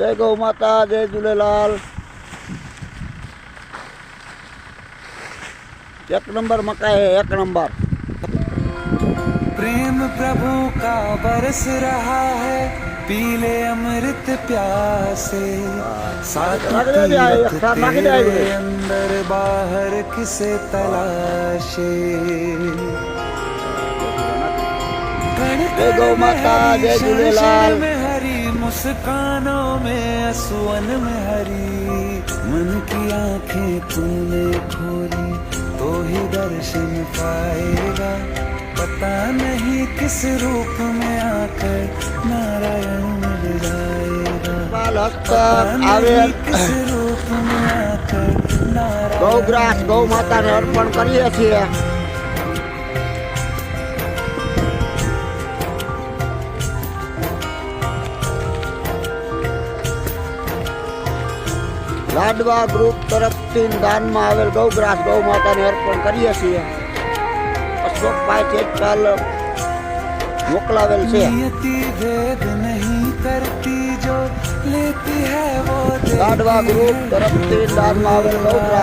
जय गौ माता जय झूलेलाल। एक नंबर मकाई है एक नंबर। प्रेम प्रभु का बरस रहा है पीले अमृत प्यासे। अंदर बाहर किसे तलाशे। गौ माता जय झूलेलाल। मुस्कानों में असुवन में हरी। मन की आँखें तूने खोली तो ही दर्शन पाएगा। पता नहीं किस रूप में आकर नारायण मिल जाएगा किस रूप में आकर नारायण गौ ग्रास गौ माता ने अर्पण करिए थी લાડવા ગ્રુપ તરફથી દાનમાં આવેલ ગૌગ્રાસ ગૌ માતાને અર્પણ કરીએ છીએ. અશોકભાઈ જેતપાલ મોકલાવેલ છે. લાડવા ગ્રુપ તરફથી દાનમાં આવેલ ગૌગ્રાસ